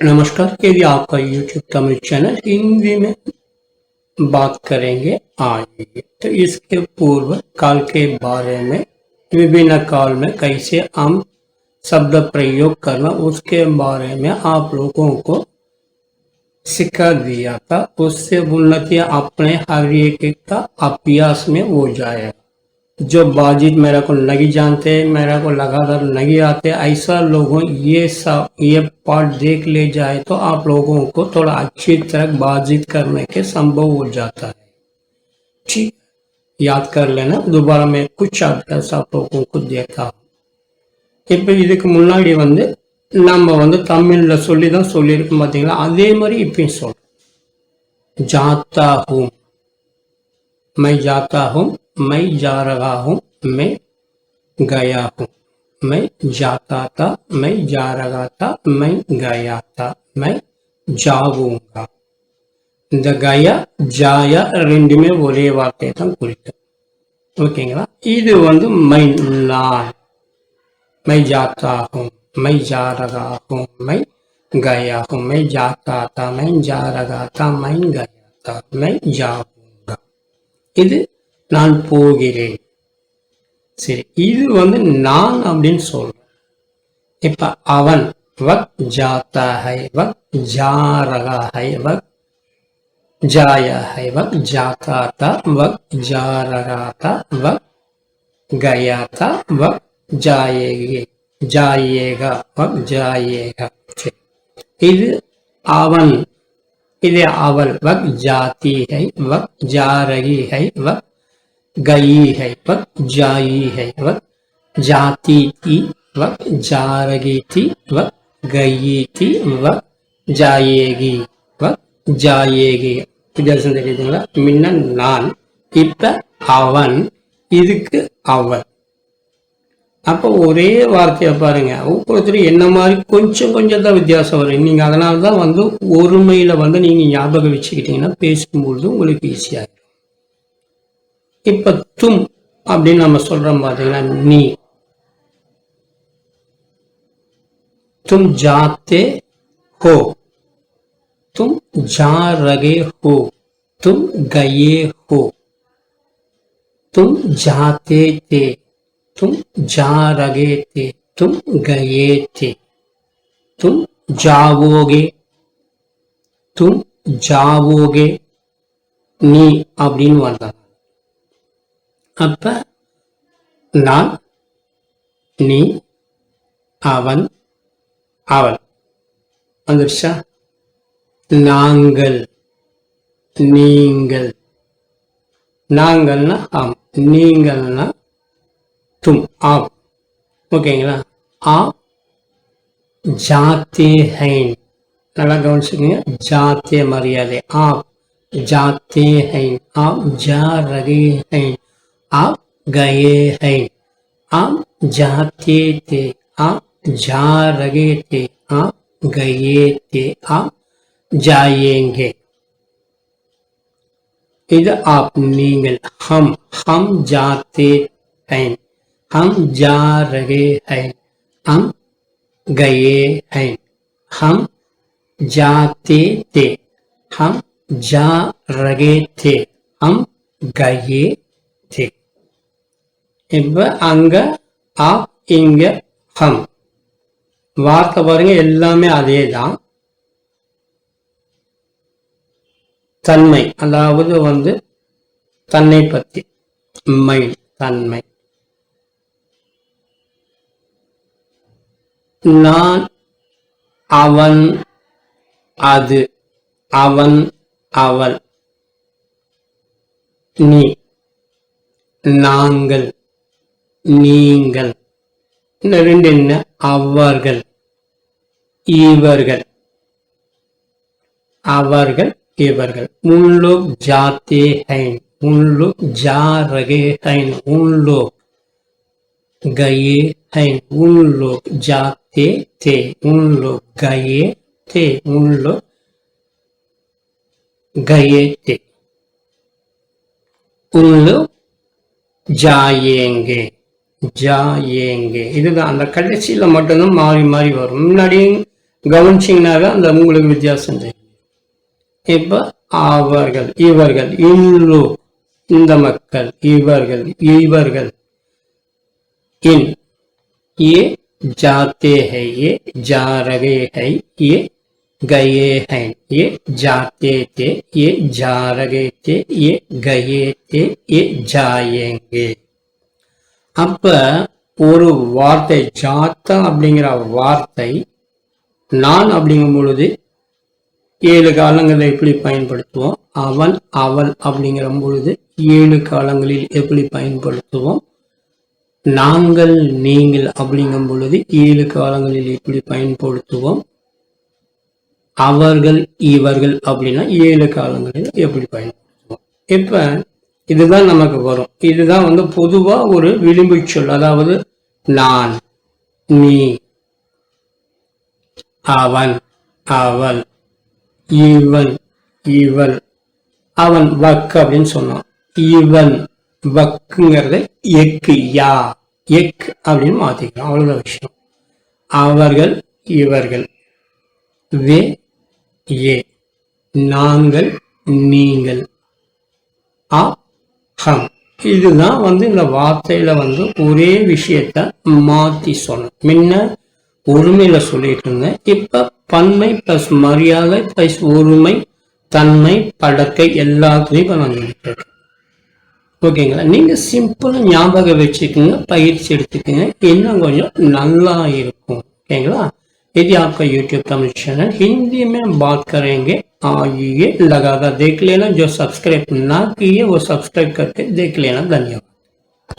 नमस्कार के लिए आपका YouTube तमिल चैनल, हिंदी में बात करेंगे आज तो इसके पूर्व काल के बारे में, विभिन्न काल में कैसे हम शब्द प्रयोग करना, उसके बारे में आप लोगों को सिखा दिया था। उससे उन्नति अपने हर एक का अभ्यास में हो जाएगा। जो बाजिद मेरा को नहीं जानते मेरा को लगातार नहीं आते ऐसा लोगों ये सब ये पार्ट देख ले जाए तो आप लोगों को थोड़ा अच्छी तरह बाजिद करने के संभव हो जाता है ठीक याद कर लेना दोबारा मैं कुछ अभ्यास आप लोगों को देता हूँ இப்போ இதுக்கு முன்னாடி வந்து நம்ம வந்து தமிழ்ல சொல்லி தான் சொல்லியிருக்கோம் பார்த்தீங்களா அதே மாதிரி இப்பயும் சொல்றோம் ஜாத்தா ஹூம் मैं जाता हूँ मैं जा रहा हूँ मैं गया हूँ मैं जाता था मैं जा रहा था मैं गया था मैं जाऊंगा இந்த கயா ஜாயா ரெண்டுமே ஒரே வார்த்தையை தான் குறிக்கும் ஓகேங்களா இது வந்து மை நான் மை जाता हूँ मैं जा रहा हूँ मैं गया हूँ मैं जाता था मैं जा रहा था मैं गया था मैं जाऊंगा இது நான் போகிறேன் சரி இது வந்து நான் அப்படின்னு சொல்றேன் இப்ப அவன் வக் ஜாத்தா ஹை வக் ஜா ரகா ஹை வக் जाया है वक जाता था वक जा रहा था वक गया था वक जाएगे जाइएगा वक जाइएगा சரி. இது அவன் இது அவள் वक जाती है वक जा रही है वक गई है वक जाई है वक जाती थी वक जा रही थी वक गई थी वक जाएगी वक जाएगी வித்தியாசம் தெரியுதுங்களா முன்ன நான் இப்ப அவன் இதுக்கு அவன் அப்போ ஒரே வார்த்தையை பாருங்க ஒவ்வொருத்தர் என்ன மாதிரி கொஞ்சம் கொஞ்சம் தான் வித்தியாசம் வரும் நீங்க அதனால தான் வந்து ஒருமையில வந்து நீங்க ஞாபகம் வச்சுக்கிட்டீங்கன்னா பேசும்பொழுது உங்களுக்கு ஈஸியா இருக்கும் இப்ப தும் அப்படின்னு நம்ம சொல்றோம் பாத்தீங்கன்னா நீ तुम जाते हो तुम जा रहे हो तुम गए हो तुम जाते थे तुम जा रहे थे तुम गए थे तुम जाओगे तुम जाओगे நீ அப்படின்னு வந்தாங்க அப்ப நான் நீ அவன் அவள். வந்துருச்சா? நாங்கள் நீங்கள். நாங்கள்னா ஆம் நீங்கள்னா தும் ஆம். ஓகேங்களா? ஆ ஜாத்தே ஹைன். நல்லா கவனிச்சுக்கோங்க. ஜாத்திய மரியாதை. ஆ ஜாத்தே ஹைன். ஆம் ஜா ரகி ஹைன். आप गए हैं। आप जाते थे, आप जा रहे थे, आप गए थे, आप जाएँगे। इधर आप नींगल हम हम जाते हैं, हम जा रहे हैं, हम गए हैं। हम जाते थे, हम जा रहे थे, हम गए थे। இப்ப அங்க ஆப் இங்க ஹம். வார்த்தை பாருங்க எல்லாமே அதே தான் தன்மை அதாவது வந்து தன்னை பத்தி. மை தன்மை. நான் அவன் அது அவன் அவள். நீ நாங்கள். நீங்கள் இந்த ரெண்டு என்ன அவர்கள் இவர்கள் அவர்கள் இவர்கள் उन लोग जाते हैं उन लोग जा रहे हैं उन लोग गए हैं उन लोग जाते थे उन लोग गए थे उन लोग गए थे उन लोग जाएंगे जाएंगे இதுதான் அந்த கடைசியில மட்டும்தான் மாறி மாறி வரும் முன்னாடி கவனிச்சிங்கனாவே அந்த உங்களுக்கு வித்தியாசம் தெரியும் இப்ப அவர்கள் இவர்கள் இன்னு இந்த மக்கள் இவர்கள் இவர்கள் इन ये जाते हैं ये जा रहे हैं ये गए हैं ये जाते थे ये जा रहे थे ये गए थे ये जाएंगे அப்ப ஒரு வார்த்தை ஜாத்தா அப்படிங்கிற வார்த்தை நான் அப்படிங்கும் பொழுது ஏழு காலங்களில் எப்படி பயன்படுத்துவோம்? அவன் அவள் அப்படிங்கிற பொழுது ஏழு காலங்களில் எப்படி பயன்படுத்துவோம்? நாங்கள் நீங்கள் அப்படிங்கும் பொழுது ஏழு காலங்களில் எப்படி பயன்படுத்துவோம்? அவர்கள் இவர்கள் அப்படின்னா ஏழு காலங்களில் எப்படி பயன்படுத்துவோம்? இப்ப இதுதான் நமக்கு வரும். இதுதான் வந்து பொதுவா ஒரு விளிம்பு சொல். அதாவது நான் நீ அவன் அவள் இவன் இவள் அவன் வக் அப்படின்னு சொன்னான் இவன் வக்குங்கிறத எக்கு யா எக் அப்படின்னு மாத்திக்கலாம் அவ்வளவுதான் விஷயம். அவர்கள் இவர்கள். வே ஏ. நாங்கள் நீங்கள். ஆ ஹம். இதுதான் வந்து இந்த வார்த்தையில வந்து ஒரே விஷயத்த மாத்தி சொன்னேன் முன்ன ஒருமையில சொல்லிட்டு இருந்தேன். இப்ப பன்மை பிளஸ் மரியாதை பிளஸ் ஒருமை தன்மை படக்கை எல்லாத்துலையும் இப்போ இருக்கேன். ஓகேங்களா? நீங்க சிம்பிளா ஞாபகம் வச்சுக்கோங்க பயிற்சி எடுத்துக்கோங்க. இன்னும் கொஞ்சம் நல்லா இருக்கும். ஓகேங்களா? இது आपका யூடியூப் तमिल சேனல் ஹிந்தியுமே में आइए लगातार देख लेना जो सब्सक्राइब ना किए वो सब्सक्राइब करके देख लेना। धन्यवाद।